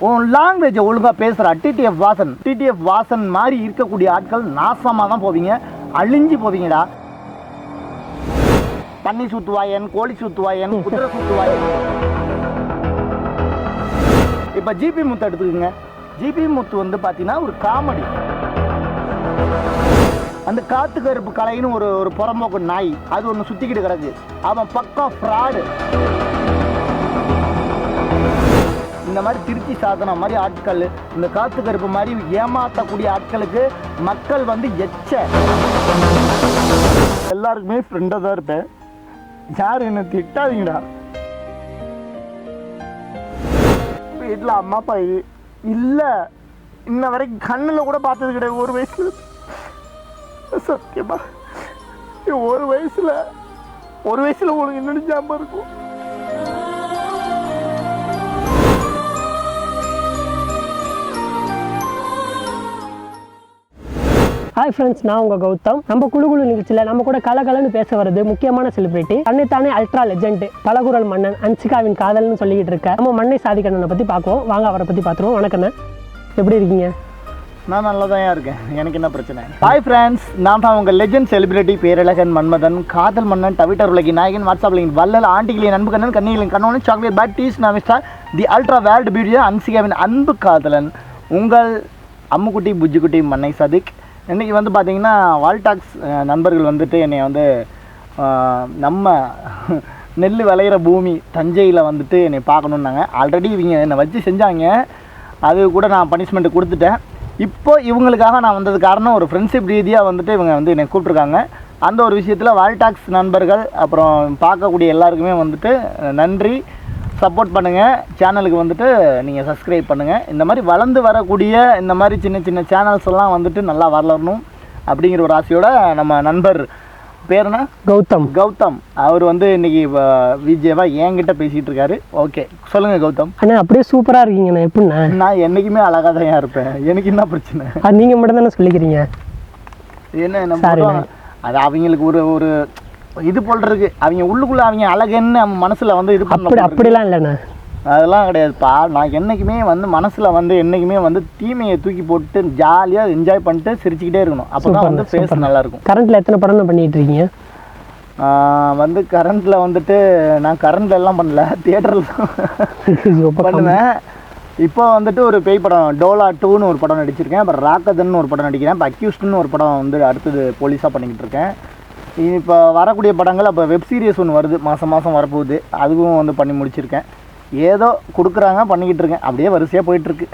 உன் லாங்குவேஜை ஒழுங்காக பேசுகிற டிடிஎஃப் வாசன். டிடிஎஃப் வாசன் மாதிரி இருக்கக்கூடிய ஆட்கள் நாசமாக தான் போவீங்க. அழிஞ்சு போவீங்கடா. தண்ணி சுத்துவாயன் கோழி சுத்துவாயன் குதிரை சுத்துவாயன். இப்போ ஜிபி முத்து எடுத்துக்கோங்க. ஜிபி முத்து வந்து பார்த்தீங்கன்னா ஒரு காமெடி. அந்த காத்து கருப்பு கலைன்னு ஒரு ஒரு புறம்போக்கு நாய். அது ஒன்று சுத்திக்கிட்டு கிடக்கு. அவன் பக்கம் ஃப்ராடு இந்த மாதிரி திருச்சி சாதனை மாதிரி ஆட்கள் இந்த காத்து கருப்பு மாதிரி ஏமாற்றக்கூடிய ஆட்களுக்கு மக்கள் வந்து எச்ச. எல்லாருக்குமே ஃப்ரெண்டாக தான் இருப்பேன். யார் என்ன திட்டாதீங்கடா. வீட்டில் அம்மா அப்பா இல்லை இன்ன வரைக்கும் கண்ணில் கூட பார்த்தது கிடையாது. ஒரு வயசில். சத்தியமா. ஒரு வயசுல ஒரு வயசில் உங்களுக்கு என்னென்னு ஞாபகம் இருக்கும்? ஹாய் ஃப்ரெண்ட்ஸ் நான் உங்கள் கௌதம். நம்ம குழு குழு நிகழ்ச்சியில் நம்ம கூட கலகலன்னு பேச வருது முக்கியமான செலிபிரிட்டி தன்னைத்தானே அல்ட்ரா லெஜெண்ட் பலகுரல் மன்னன் அன்சிகாவின் காதல்னு சொல்லிக்கிட்டு இருக்க. நம்ம மண்ணை சாதிக்கண்ணனை பற்றி பார்க்குவோம். வாங்க அவரை பற்றி பார்த்துருவோம். வணக்கண்ணே எப்படி இருக்கீங்க? நான் நல்லா தான் இருக்கேன். எனக்கு என்ன பிரச்சனை? ஹாய் ஃப்ரெண்ட்ஸ் நான் தான் உங்கள் லெஜெண்ட் செலிபிரிட்டி பேரழகன் மன்மதன் காதல் மன்னன் டவிட்டர் உலகி நாயகன் வாட்ஸ்அப் லிங்க் வல்லல் ஆண்டிகளின் அன்பு கண்ணன் கண்ணிகளின் கண்ணவன் சாக்லேட் பேட் டீஸ் நாமிஸ்டார் தி அல்ட்ரா வேர்ல்டு பியூட்டியா அன்சிகாவின் அன்பு காதலன். உங்கள் அம்முக்குட்டி புஜ்ஜுக்குட்டி மன்னை சதிக். இன்றைக்கி வந்து பார்த்தீங்கன்னா வால்டாக்ஸ் நண்பர்கள் வந்துட்டு என்னை வந்து நம்ம நெல் விளையிற பூமி தஞ்சையில் வந்துட்டு என்னை பார்க்கணுன்னாங்க. ஆல்ரெடி இவங்க என்னை வச்சு செஞ்சாங்க. அது கூட நான் பனிஷ்மெண்ட் கொடுத்துட்டேன். இப்போ இவங்களுக்காக நான் வந்தது காரணம் ஒரு ஃப்ரெண்ட்ஷிப் ரீதியாக வந்துட்டு இவங்க வந்து என்னை கூப்பிட்ருக்காங்க அந்த ஒரு விஷயத்தில் வால்டாக்ஸ் நண்பர்கள் அப்புறம் பார்க்கக்கூடிய எல்லாருக்குமே வந்துட்டு நன்றி. சப்போர்ட் பண்ணுங்கள் சேனலுக்கு வந்துட்டு நீங்கள் சப்ஸ்கிரைப் பண்ணுங்கள் இந்த மாதிரி வளர்ந்து வரக்கூடிய இந்த மாதிரி சின்ன சின்ன சேனல்ஸ் எல்லாம் வந்துட்டு நல்லா வளரணும் அப்படிங்கிற ஒரு ஆசையோட நம்ம நண்பர் பேர் என்ன? கௌதம். கௌதம். அவர் வந்து இன்னைக்கு விஜயவா என்கிட்ட பேசிகிட்டு இருக்காரு. ஓகே. சொல்லுங்கள் கௌதம். அண்ணா அப்படியே சூப்பராக இருக்கீங்கண்ணே எப்படிண்ணே? நான் என்றைக்குமே அழகாக தான் இருப்பேன். எனக்கு என்ன பிரச்சனை? அது நீங்கள் மட்டும் தானே சொல்லிக்கிறீங்க? என்ன நம்ம அது அவங்களுக்கு ஒரு ஒரு இது போல் இருக்கு. அவங்க உள்ளுக்குள்ள அவங்க அழகுன்னு நம்ம மனசுல வந்து இது அப்படி பண்ண அப்படிலாம் இல்லைண்ணே. அதெல்லாம் கிடையாதுப்பா. நான் என்னைக்குமே வந்து மனசுல வந்து என்னைக்குமே வந்து தீமையை தூக்கி போட்டு ஜாலியா என்ஜாய் பண்ணிட்டு சிரிச்சுக்கிட்டே இருக்கணும். அப்பதான் வந்து ஃபேஸ் நல்லா இருக்கும் கரண்ட்டில் எத்தனை படம் தான் பண்ணிட்டு இருக்கீங்க வந்து கரண்ட்ல வந்துட்டு நான் கரண்ட்ல எல்லாம் பண்ணல தியேட்டர்ல. பண்ணுவேன். இப்போ வந்துட்டு ஒரு பேய் படம் டோலா டூன்னு ஒரு படம் நடிச்சிருக்கேன். அப்புறம் ராக்கதன்னு ஒரு படம் நடிக்கிறேன். இப்போ அக்யூஸ்டுன்னு ஒரு படம் வந்து அடுத்தது போலீஸாக பண்ணிக்கிட்டு இருக்கேன். இப்போ வரக்கூடிய படங்கள் அப்போ வெப் சீரிஸ் ஒன்று வருது. மாதம் மாதம் வரப்போகுது. அதுவும் வந்து பண்ணி முடிச்சிருக்கேன். ஏதோ கொடுக்குறாங்க பண்ணிக்கிட்டு இருக்கேன். அப்படியே வரிசையாக போயிட்டுருக்கு.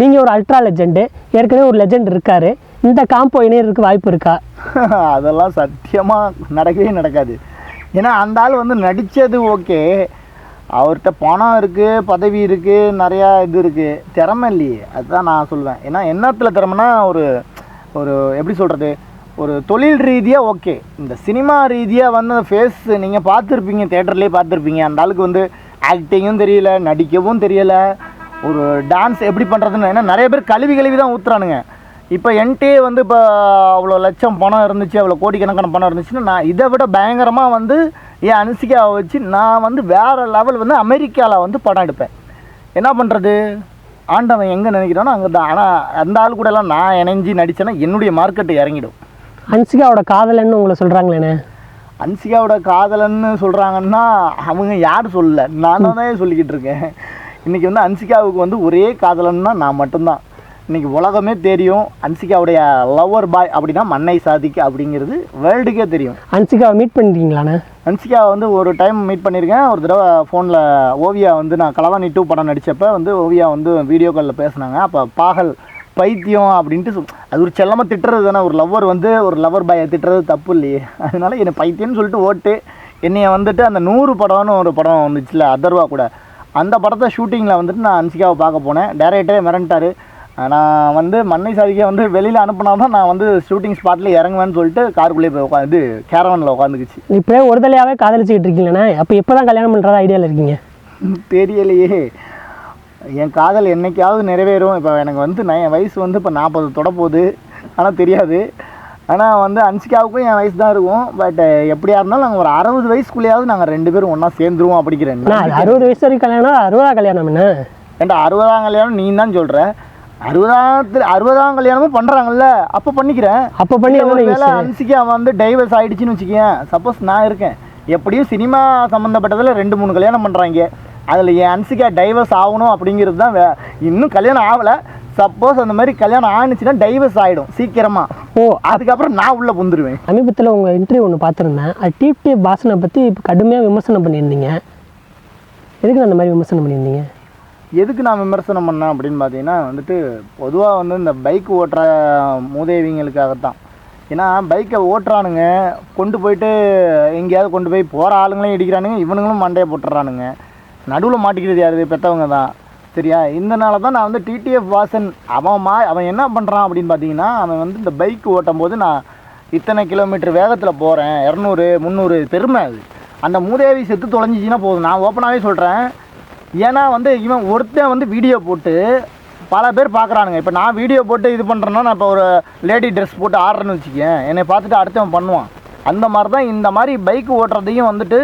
நீங்கள் ஒரு அல்ட்ரா லெஜெண்டு ஏற்கனவே ஒரு லெஜெண்ட் இருக்காரு. இந்த காம்போ இணையருக்கு வாய்ப்பு இருக்கா? அதெல்லாம் சத்தியமாக நடக்கவே நடக்காது. ஏன்னா அந்த ஆள் வந்து நடித்தது ஓகே அவர்கிட்ட பணம் இருக்குது பதவி இருக்குது நிறையா இது இருக்குது திறமை இல்லையே. அதுதான் நான் சொல்லுவேன் ஏன்னா என்னத்தில் திறமைனா ஒரு ஒரு எப்படி சொல்கிறது ஒரு தொழில் ரீதியாக ஓகே இந்த சினிமா ரீதியாக வந்து ஃபேஸ் நீங்கள் பார்த்துருப்பீங்க தேட்டர்லேயே பார்த்துருப்பீங்க. அந்த ஆளுக்கு வந்து ஆக்டிங்கும் தெரியல நடிக்கவும் தெரியலை. ஒரு டான்ஸ் எப்படி பண்ணுறதுன்னு ஏன்னா நிறைய பேர் கழுவி கழுவி தான் ஊற்றுறானுங்க இப்போ என்கிட்டயே வந்து இப்போ அவ்வளோ லட்சம் பணம் இருந்துச்சு அவ்வளோ கோடிக்கணக்கான பணம் இருந்துச்சுன்னா நான் இதை விட பயங்கரமாக வந்து என் அனுசிக்காவை வச்சு நான் வந்து வேறு லெவல் வந்து அமெரிக்காவில் வந்து படம் எடுப்பேன். என்ன பண்ணுறது ஆண்டவன் எங்கே நினைக்கிறானோ அங்கே தான் ஆனால் அந்த ஆள் கூடலாம் நான் இணைஞ்சி நடித்தேன்னா என்னுடைய மார்க்கெட்டு இறங்கிடும். அன்சிகாவோட காதலன்னு உங்களை சொல்கிறாங்களேண்ணே அன்சிகாவோட காதலன்னு சொல்கிறாங்கன்னா அவங்க யார் சொல்லல. நான் தான் சொல்லிக்கிட்டு இருக்கேன். இன்றைக்கி வந்து அன்சிகாவுக்கு வந்து ஒரே காதலன்னா நான் மட்டும்தான். இன்றைக்கி உலகமே தெரியும் அன்சிகாவுடைய லவ்வர் பாய் அப்படின்னா மண்ணை சாதிக்கு அப்படிங்கிறது வேர்ல்டுக்கே தெரியும். அன்சிகாவை மீட் பண்ணிட்டீங்களாண்ணே? அன்சிகாவை வந்து ஒரு டைம் மீட் பண்ணியிருக்கேன். ஒரு தடவை ஃபோனில் ஓவியா வந்து நான் களவாணி டூ படம் நடித்தப்ப வந்து ஓவியா வந்து வீடியோ காலில் பேசுனாங்க. அப்போ பாகல் பைத்தியம் அப்படின்ட்டு சொல் அது ஒரு செல்லமாக திட்டுறது தானே ஒரு லவ்வர் வந்து ஒரு லவ்வர் பாயை திட்டுறது தப்பு இல்லையே. அதனால என்னை பைத்தியம்னு சொல்லிட்டு ஓட்டு. என்னைய வந்துட்டு அந்த நூறு படம்னு ஒரு படம் வந்துச்சுல அதர்வா கூட. அந்த படத்தை ஷூட்டிங்கில் வந்துட்டு நான் அன்சிகாவை பார்க்க போனேன். டேரக்டரே மிரண்டாரு. நான் வந்து மண்ணை சாதிக்க வந்து வெளியில் அனுப்புனா தான் நான் வந்து ஷூட்டிங் ஸ்பாட்டில் இறங்குவேன்னு சொல்லிட்டு காருக்குள்ளேயே போய் உட்காந்து கேரவனில் உட்காந்துக்குச்சு இப்போயே ஒரு தலையாவே காதலிச்சுக்கிட்டு இருக்கீங்களண்ணே அப்போ எப்போ தான் கல்யாணம் பண்ணுறதா ஐடியாவில் இருக்கீங்க? தெரியலையே. என் காதல் என்னைக்காவது நிறைவேறும். இப்போ எனக்கு வந்து நான் என் வயசு வந்து இப்போ நாற்பது தொட போகுது ஆனால் தெரியாது. ஆனால் வந்து அன்சிகாவுக்கும் என் வயசு தான் இருக்கும். பட் எப்படியா இருந்தாலும் நாங்கள் ஒரு அறுபது வயசுக்குள்ளேயாவது நாங்கள் ரெண்டு பேரும் ஒன்றா சேர்ந்துருவோம் அப்படிங்கிறேன் அறுபது வயசு வரைக்கும் கல்யாணம் அறுபதா கல்யாணம் என்ன? ஏன்டா அறுபதாம் கல்யாணம் நீ தான் சொல்கிற அறுபதாம் அறுபதாம் கல்யாணமும் பண்ணுறாங்கல்ல அப்போ பண்ணிக்கிறேன். அப்போ பண்ணி அன்சிக்கு அவன் வந்து டைவர்ஸ் ஆயிடுச்சுன்னு வச்சுக்கேன் சப்போஸ் நான் இருக்கேன். எப்படியும் சினிமா சம்மந்தப்பட்டதில் ரெண்டு மூணு கல்யாணம் பண்ணுறாங்க அதில் என் அன்சிகா டைவர்ஸ் ஆகணும் அப்படிங்கிறது தான் வே- இன்னும் கல்யாணம் ஆகலை. சப்போஸ் அந்த மாதிரி கல்யாணம் ஆணுச்சுன்னா டைவர்ஸ் ஆகிடும் சீக்கிரமாக ஓ அதுக்கப்புறம் நான் உள்ளே புந்துருவேன். சமீபத்தில் உங்கள் இன்டர்வியூ ஒன்று பார்த்துருந்தேன். அது டீப் டீப் வாசனை பற்றி இப்போ கடுமையாக விமர்சனம் பண்ணியிருந்தீங்க. எதுக்கு அந்த மாதிரி விமர்சனம் பண்ணியிருந்தீங்க? எதுக்கு நான் விமர்சனம் பண்ணேன் அப்படின்னு பார்த்தீங்கன்னா வந்துட்டு பொதுவாக வந்து இந்த பைக் ஓட்டுற மூதேவிங்களுக்காகத்தான். ஏன்னா பைக்கை ஓட்டுறானுங்க கொண்டு போயிட்டு எங்கேயாவது கொண்டு போய் போகிற ஆளுங்களையும் இடிக்கிறானுங்க இவனுங்களும் மண்டையை போட்டுறானுங்க. நடுவில் மாட்டிக்கிறது யாரு? பெற்றவங்க தான். சரியா? இதனால தான் நான் வந்து டிடிஎஃப் வாசன் அவன் மா அவன் என்ன பண்ணுறான் அப்படின்னு பார்த்தீங்கன்னா அவன் வந்து இந்த பைக் ஓட்டும் போது நான் இத்தனை கிலோமீட்டர் வேகத்தில் போகிறேன் இரநூறு முந்நூறு பெருமை அது. அந்த மூதேவி செத்து தொலைஞ்சிச்சின்னா போதும். நான் ஓப்பனாகவே சொல்கிறேன் ஏன்னா வந்து இவன் ஒருத்தன் வந்து வீடியோ போட்டு பல பேர் பார்க்குறானுங்க இப்போ நான் வீடியோ போட்டு இது பண்ணுறேன்னா நான் இப்போ ஒரு லேடி ட்ரெஸ் போட்டு ஆடுறேன்னு வச்சுக்கேன். என்னை பார்த்துட்டு அடுத்தவன் பண்ணுவான். அந்த மாதிரி தான் இந்த மாதிரி பைக் ஓட்டுறதையும் வந்துட்டு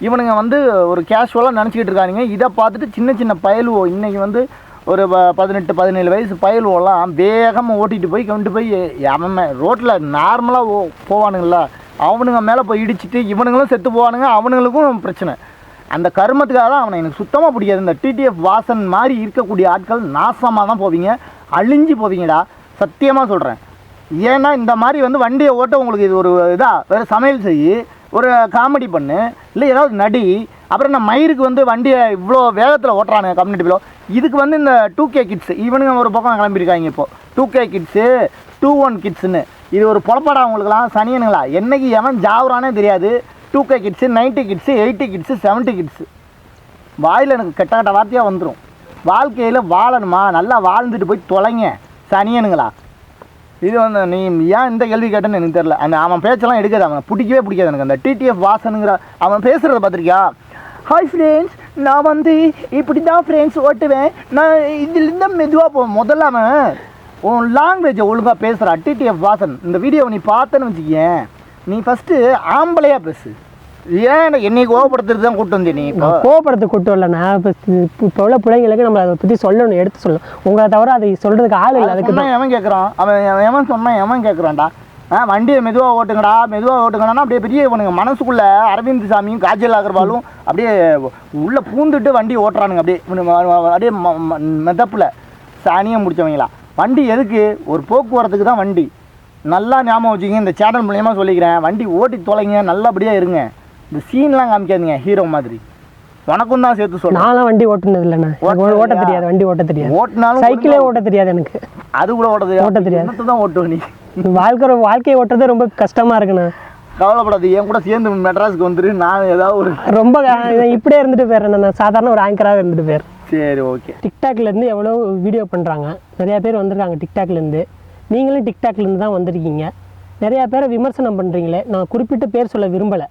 இவனுங்க வந்து ஒரு கேஷுவலாக நினச்சிக்கிட்டு இருக்கானுங்க. இதை பார்த்துட்டு சின்ன சின்ன பயலுவோ இன்றைக்கி வந்து ஒரு ப- பதினெட்டு பதினேழு வயசு பயலுவோலாம் வேகமாக ஓட்டிகிட்டு போய் கொண்டு போய் அவன் ரோட்டில் நார்மலாக ஓ போவானுங்கள அவனுங்க மேலே போய் இடிச்சிட்டு இவனுங்களும் செத்து போவானுங்க அவனுங்களுக்கும் பிரச்சனை. அந்த கருமத்துக்காக தான் அவனை எனக்கு சுத்தமாக பிடிக்காது. இந்த டிடிஎஃப் வாசன் மாதிரி இருக்கக்கூடிய ஆட்கள் நாசமாக தான் போவீங்க. அழிஞ்சு போவீங்கடா. சத்தியமாக சொல்கிறேன் ஏன்னா இந்த மாதிரி வந்து வண்டியை ஓட்ட உங்களுக்கு இது ஒரு இதாக வேறு சமையல் செய் ஒரு காமெடி பண்ணு இல்லை ஏதாவது நடி அப்புறம் இந்த மயிருக்கு வந்து வண்டியை இவ்வளோ வேகத்தில் ஓட்டுறானுங்க கம்யூனிட்டி பிலோ இதுக்கு வந்து இந்த டூ கே கிட்ஸ் இவனுங்க ஒரு பக்கம் கிளம்பியிருக்காங்க இப்போது two K kids two one கிட்ஸுன்னு இது ஒரு பொழப்பாடா அவங்களுக்குலாம் சனியனுங்களா? என்னைக்கு எவன் ஜாவுறானே தெரியாது. Two K kids ninety kids eighty kids seventy kids வாயில் எனக்கு கெட்ட கெட்ட வார்த்தையாக வந்துடும் வாழ்க்கையில் வாழணுமா? நல்லா வாழ்ந்துட்டு போய் தொலைங்க சனியனுங்களா? இது வந்து நீ ஏன் இந்த கேள்வி கேட்டேன்னு எனக்கு தெரியல. அந்த அவன் பேச்செல்லாம் எடுக்காது அவன் பிடிக்கவே பிடிக்காது எனக்கு. அந்த டிடிஎஃப் வாசனுங்கிற அவன் பேசுகிறத பார்த்துருக்கியா? ஹாய் ஃப்ரெண்ட்ஸ் நான் வந்து இப்படி தான் ஃப்ரெண்ட்ஸ் ஓட்டுவேன். நான் இதுலேருந்து மெதுவாக போவேன். முதல்ல அவன் உன் லாங்குவேஜை ஒழுங்காக பேசுகிறா டிடிஎஃப் வாசன். இந்த வீடியோவை நீ பார்த்தேன்னு வச்சுக்கேன் நீ ஃபஸ்ட்டு ஆம்பளையாக பேசு. ஏன் என்னை கோவப்படுத்துறது தான் கூட்டு வந்தே நீ இப்போ? கோபப்படுத்த கூட்டம் இல்லை நான் இப்போ இப்போ உள்ள பிள்ளைங்களுக்கு நம்ம அதை பற்றி சொல்லணும் எடுத்து சொல்லணும். உங்களை தவிர அதை சொல்கிறதுக்கு ஆள் இல்லை. அதுக்கு சொன்னா எவன் கேட்குறான் அவன் எவன் எவன் சொன்னா எவன் கேட்குறான்டா ஆ வண்டியை மெதுவாக ஓட்டுங்கடா மெதுவாக ஓட்டுங்கடா அப்படியே பெரிய இவனுங்க மனசுக்குள்ள அரவிந்த் சாமியும் காஜல் அகர்வாலும் அப்படியே உள்ள பூந்துட்டு வண்டி ஓட்டுறானுங்க. அப்படியே அப்படியே மெதப்புல. சாணியம் முடிச்சவங்களா. வண்டி எதுக்கு? ஒரு போக்குவரத்துக்கு தான் வண்டி. நல்லா ஞாபகம் வச்சுக்கங்க. இந்த சேனல் மூலியமாக சொல்லிக்கிறேன். வண்டி ஓட்டி தொலைங்க. நல்லபடியாக இருங்க. இந்த சீன்லாம் காமிக்காதீங்க ஹீரோ மாதிரி. உனக்கும் தான் சேர்த்து சொல்றேன். நான்லாம் வண்டி ஓட்டுனது இல்லைண்ணா ஓட்ட? தெரியாது வண்டி ஓட்ட தெரியாது. ஓட்டினாலும் சைக்கிளே ஓட்ட தெரியாது எனக்கு. அது கூட ஓட்ட தெரியாது. என்னத்தை தான் ஓட்டுவ நீ? வாழ்க்கை வாழ்க்கையை ஓட்டுறது ரொம்ப கஷ்டமா இருக்குண்ணா. கவலைப்படாது என் கூட சேர்ந்து மெட்ராஸுக்கு வந்துரு நான் ஏதாவது ஒரு ரொம்ப இப்படியே இருந்துட்டு போயிடுறேன் நான் சாதாரண ஒரு ஆங்கராக இருந்துட்டு போயிடுறேன். சரி ஓகே டிக்டாக்லேருந்து எவ்வளோ வீடியோ பண்ணுறாங்க நிறையா பேர் வந்திருக்காங்க டிக்டாக்லேருந்து நீங்களும் டிக்டாக்லேருந்து தான் வந்திருக்கீங்க. நிறையா பேரை விமர்சனம் பண்ணுறீங்களே நான் குறிப்பிட்ட பேர் சொல்ல விரும்பலை.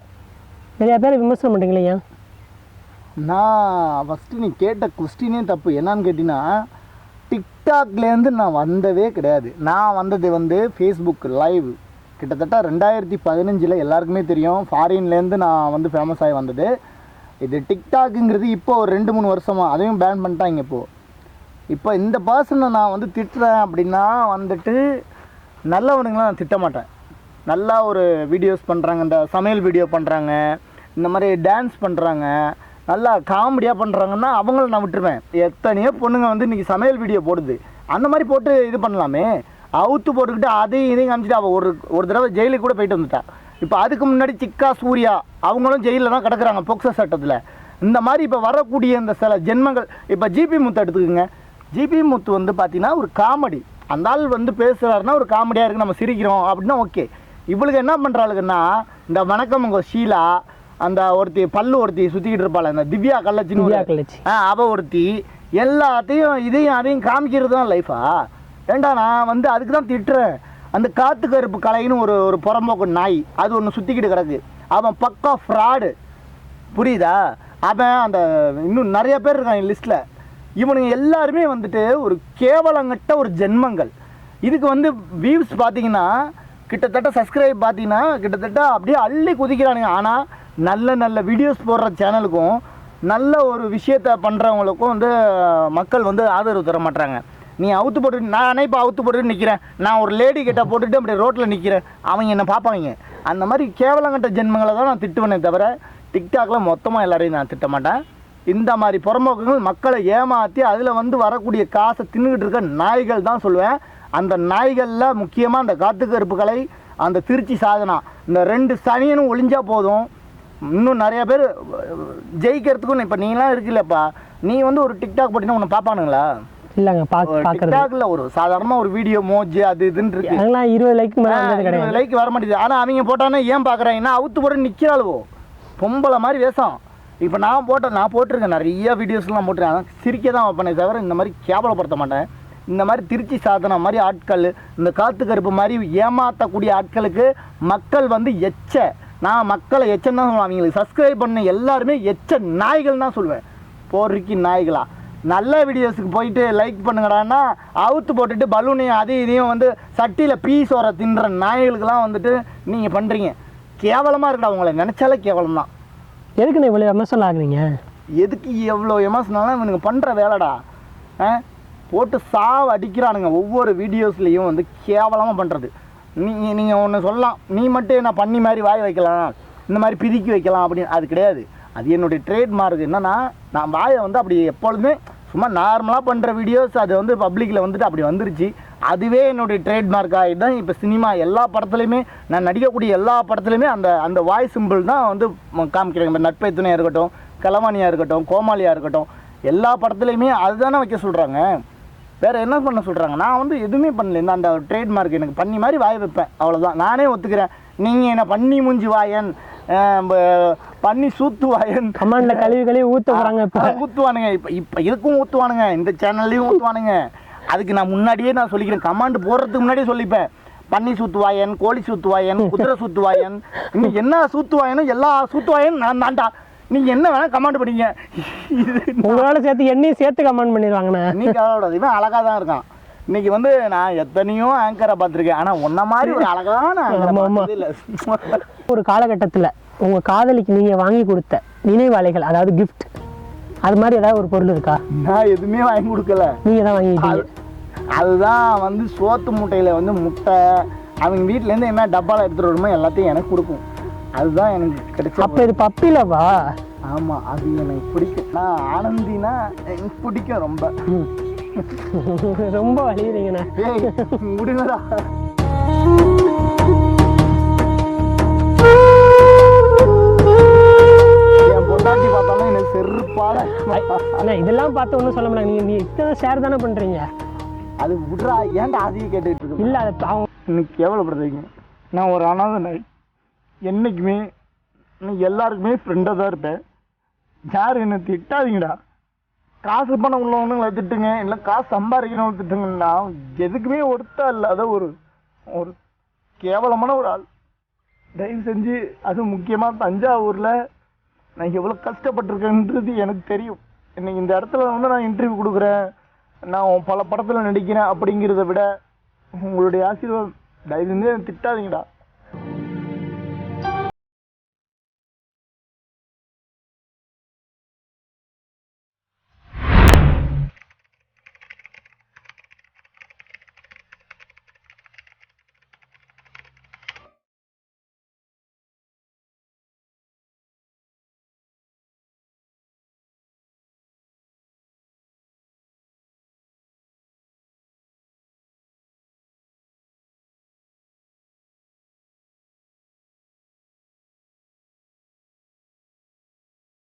நிறையா பேர் விமர்சனம் பண்ணுறீங்களா நான் ஃபஸ்ட்டு நீ கேட்ட கொஸ்டினே தப்பு? என்னன்னு கேட்டிங்கன்னா டிக்டாக்லேருந்து நான் வந்ததே கிடையாது. நான் வந்தது வந்து ஃபேஸ்புக் லைவ் கிட்டத்தட்ட ரெண்டாயிரத்தி பதினஞ்சில் எல்லாருக்குமே தெரியும். ஃபாரின்லேருந்து நான் வந்து ஃபேமஸ் ஆகி வந்தது. இது டிக்டாக்குங்கிறது இப்போ ஒரு ரெண்டு மூணு வருஷமாக அதையும் பேன் பண்ணிட்டாங்க இப்போது இப்போ இந்த பர்சனை நான் வந்து திட்டுறேன் அப்படின்னா வந்துட்டு நல்லவனுங்களாம் நான் திட்ட மாட்டேன். நல்லா ஒரு வீடியோஸ் பண்ணுறாங்க இந்த சமையல் வீடியோ பண்ணுறாங்க இந்த மாதிரி டான்ஸ் பண்ணுறாங்க நல்லா காமெடியாக பண்ணுறாங்கன்னா அவங்கள நான் விட்டுருவேன். எத்தனையோ பொண்ணுங்க வந்து இன்றைக்கி சமையல் வீடியோ போடுது. அந்த மாதிரி போட்டு இது பண்ணலாமே. அவுத்து போட்டுக்கிட்டு அதையும் இதையும் காமிச்சிட்டு அவள் ஒரு ஒரு தடவை ஜெயிலுக்கு கூட போயிட்டு வந்துட்டா. இப்போ அதுக்கு முன்னாடி சிக்கா சூர்யா அவங்களும் ஜெயிலில் தான் கிடக்குறாங்க போக்சோ சட்டத்தில். இந்த மாதிரி இப்போ வரக்கூடிய இந்த சில ஜென்மங்கள் இப்போ ஜிபி முத்து எடுத்துக்கோங்க. ஜிபி முத்து வந்து பார்த்தீங்கன்னா ஒரு காமெடி அந்த ஆள் வந்து பேசுகிறாருன்னா ஒரு காமெடியாக இருக்குது நம்ம சிரிக்கிறோம் அப்படின்னா ஓகே இவளுக்கு என்ன பண்ணுறாளுங்கன்னா இந்த வணக்கம் உங்கள் ஷீலா அந்த ஒருத்தி பல்லு ஒருத்தி சுற்றிக்கிட்டு இருப்பாள் அந்த திவ்யா கள்ளச்சின்னு திவ்யா கள்ளச்சி. ஆ அவ ஒருத்தி எல்லாத்தையும் இதையும் அதையும் காமிக்கிறது தான் லைஃபா ஏண்டா நான் வந்து அதுக்கு தான் திட்டுறேன். அந்த காத்து கருப்பு கலைன்னு ஒரு ஒரு புறம்போக்கு நாய் அது ஒன்று சுற்றிக்கிட்டு கிடக்கு. அவன் பக்கா ஃப்ராடு புரியுதா? அவன் அந்த இன்னும் நிறைய பேர் இருக்காங்க லிஸ்ட்டில் இவனுங்க எல்லாருமே வந்துட்டு ஒரு கேவலங்கட்ட ஒரு ஜென்மங்கள். இதுக்கு வந்து வியூஸ் பார்த்தீங்கன்னா கிட்டத்தட்ட சப்ஸ்கிரைப் பார்த்தீங்கன்னா கிட்டத்தட்ட அப்படியே அள்ளி குதிக்கிறானுங்க. ஆனால் நல்ல நல்ல வீடியோஸ் போடுற சேனலுக்கும் நல்ல ஒரு விஷயத்த பண்ணுறவங்களுக்கும் வந்து மக்கள் வந்து ஆதரவு தர மாட்டாங்க நீ அவுத்து போட்டு நானே இப்போ அவுத்து போட்டுட்டு நிற்கிறேன் நான் ஒரு லேடி கிட்ட போட்டுட்டு அப்படி ரோட்டில் நிற்கிறேன் அவங்க என்னை பார்ப்பாங்க. அந்த மாதிரி கேவலங்கட்ட ஜென்மங்களை தான் நான் திட்டுவேனே தவிர டிக்டாக்ல மொத்தமாக எல்லாரையும் நான் திட்ட மாட்டேன். இந்த மாதிரி புறம்போக்குகள் மக்களை ஏமாற்றி அதில் வந்து வரக்கூடிய காசை தின்னுக்கிட்டு இருக்க நாய்கள் தான் சொல்லுவேன். அந்த நாய்களில் முக்கியமாக அந்த காத்து கருப்புகளை அந்த திருச்சி சாதனா. இந்த ரெண்டு சனியனும் ஒளிஞ்சா போதும். இன்னும் நிறைய பேர் ஜெயிக்கிறதுக்கும் இப்போ நீங்களாம் இருக்குல்லப்பா நீ வந்து ஒரு டிக்டாக் போட்டினா உன்னை பார்ப்பானுங்களா? இல்லைங்க டிக்டாக்ல ஒரு சாதாரணமாக ஒரு வீடியோ மோஜ் அது இதுன்னு இருக்கு. இருபது லைக் கிடையாது. லைக் வர மாட்டேங்குது. ஆனால் அவங்க போட்டானே ஏன் பார்க்குறாங்கன்னா அவுத்து போட்டு நிற்கிறாளுவோ பொம்பளை மாதிரி வேஷம். இப்போ நான் போட்டேன் நான் போட்டிருக்கேன் நிறைய வீடியோஸ்லாம் போட்டிருக்கேன். சிரிக்க தான் வைப்பேனே தவிர இந்த மாதிரி கேவலப்படுத்த மாட்டேன். இந்த மாதிரி திருச்சி சாதனை மாதிரி ஆட்கள் இந்த காத்து கருப்பு மாதிரி ஏமாற்றக்கூடிய ஆட்களுக்கு மக்கள் வந்து எச்ச. நான் மக்களை எச்சன்னு தான் சொல்லுவேன். அவங்களுக்கு சப்ஸ்கிரைப் பண்ண எல்லாருமே எச்ச நாய்கள் தான் சொல்லுவேன். போர்றிக்கு நாய்களா. நல்ல வீடியோஸுக்கு போயிட்டு லைக் பண்ணுங்கடான்னா அவுத்து போட்டுட்டு பலூனையும் அதையும் இதையும் வந்து சட்டியில் பீஸ் வர தின்ற நாய்களுக்கெல்லாம் வந்துட்டு நீங்கள் பண்ணுறீங்க கேவலமாக இருக்குடா உங்களை. நினச்சாலே கேவலம் தான். எதுக்குண்ணே இவ்வளோ எமோஷனல் ஆகுறீங்க? எதுக்கு எவ்வளோ எமோஷனலாக இவனுங்க பண்ணுற வேலைடா. ஆ? போட்டு சாவ அடிக்கிறானுங்க ஒவ்வொரு வீடியோஸ்லேயும் வந்து கேவலமாக பண்ணுறது நீங்கள் நீங்கள் ஒன்று சொல்லலாம். நீ மட்டும் என்ன பண்ணி மாதிரி வாய் வைக்கலாம் இந்த மாதிரி பிதுக்கி வைக்கலாம் அப்படின்னு அது கிடையாது. அது என்னுடைய ட்ரேட்மார்க் என்னென்னா நான் வாயை வந்து அப்படி எப்பொழுதுமே சும்மா நார்மலாக பண்ணுற வீடியோஸ் அது வந்து பப்ளிக்கில் வந்துட்டு அப்படி வந்துருச்சு. அதுவே என்னுடைய ட்ரேட்மார்க் ஆகிட்டு தான் இப்போ சினிமா எல்லா படத்துலையுமே நான் நடிக்கக்கூடிய எல்லா படத்துலையுமே அந்த அந்த வாய் சிம்பிள் தான் வந்து காமிக்கிறாங்க. காமிக்கிறேன் இப்போ நட்பை துணையாக இருக்கட்டும் கலவாணியாக இருக்கட்டும் கோமாளியாக இருக்கட்டும் எல்லா படத்துலையுமே அதுதானே வைக்க சொல்கிறாங்க வேற என்ன பண்ண சொல்கிறாங்க நான் வந்து எதுவுமே பண்ணல. இந்த அந்த ட்ரேட்மார்க் எனக்கு பண்ணி மாதிரி வாய் வைப்பேன். அவ்வளோதான் நானே ஒத்துக்கிறேன். நீங்கள் என்ன பண்ணி மூஞ்சி வாயன் பண்ணி சூத்து வாயன். கமாண்ட்ல கழுவி கழுவி ஊத்த போறாங்க இப்போ ஊத்துவானுங்க. இப்போ இப்போ இதுக்கும் ஊத்துவானுங்க. இந்த சேனல்லையும் ஊத்துவானுங்க. அதுக்கு நான் முன்னாடியே நான் சொல்லிக்கிறேன். கமாண்ட் போடுறதுக்கு முன்னாடியே சொல்லிப்பேன். பன்னி சூத்துவாயன் கோழி சூத்துவாயன் குதிரை சூத்துவாயன் இன்னும் என்ன சூத்துவாயனும் எல்லா சூத்துவாயனும் நான் தான்டா. நீங்க என்ன வேணா கமாண்ட் பண்ணீங்க. இது உங்களோட சேர்த்து என்னையும் சேர்த்து கமெண்ட் பண்ணிடுவாங்கண்ணே. நீ கவலைப்படாத இவன் அழகா தான் இருக்கான். இன்னைக்கு வந்து நான் எத்தனையோ ஆங்கரை பார்த்துருக்கேன். ஆனா உன்ன மாதிரி ஒரு அழகான ஆங்கரை இல்லை. ஒரு காலகட்டத்தில் உங்கள் காதலிக்கு நீங்கள் வாங்கி கொடுத்த நினைவாலைகள் அதாவது gift அது மாதிரி ஏதாவது ஒரு பொருள் இருக்கா? நான் எதுவுமே வாங்கி கொடுக்கல. நீங்கள் தான் வாங்கிட்டீங்க. அது- அதுதான் வந்து சோத்து மூட்டையில் வந்து முட்டை அவங்க வீட்டிலேருந்து என்ன டப்பாவில் எடுத்துகிட்டு வருமோ எல்லாத்தையும் எனக்கு கொடுக்கும். அதுதான் எனக்கு கிடைச்ச அப்போ இது பப்பிலவா? ஆமாம் அது எனக்கு பிடிக்கும். நான் ஆனந்தினா எனக்கு பிடிக்கும் ரொம்ப. ரொம்ப வலியுறீங்கண்ணே முடிங்கடா செருப்பால. அண்ணா இதெல்லாம் பார்த்து ஒன்றும் சொல்ல மாட்டாங்க. நீங்கள் நீ இத்தனை ஷேர் தானே பண்ணுறீங்க அது விட்றா. ஏன்டா அதையும் கேட்டுட்டு இருக்கு? இல்லை அது அவங்க இன்னைக்கு கேவலப்படுறீங்க நான் ஒரு அனாதை என்றைக்குமே என்னைக்குமே நான் எல்லாருக்குமே ஃப்ரெண்டாக தான் இருப்பேன். யார் என்னை திட்டாதீங்கடா. காசு பணம் உள்ளவனுங்களை திட்டுங்க இல்லை காசு சம்பாதிக்கிறவங்க திட்டுங்கன்னா எதுக்குமே ஒருத்தா இல்லாத ஒரு ஒரு கேவலமான ஒரு ஆள். தயவு செஞ்சு அது முக்கியமாக தஞ்சாவூரில் நான் எவ்வளோ கஷ்டப்பட்டிருக்கேன்றது எனக்கு தெரியும். இன்னைக்கு இந்த இடத்துல வந்து நான் இன்டர்வியூ கொடுக்குறேன் நான் பல படத்தில் நடிக்கிறேன் அப்படிங்கிறத விட உங்களுடைய ஆசீர்வாதம் தயவு செஞ்சு திட்டாதீங்கடா.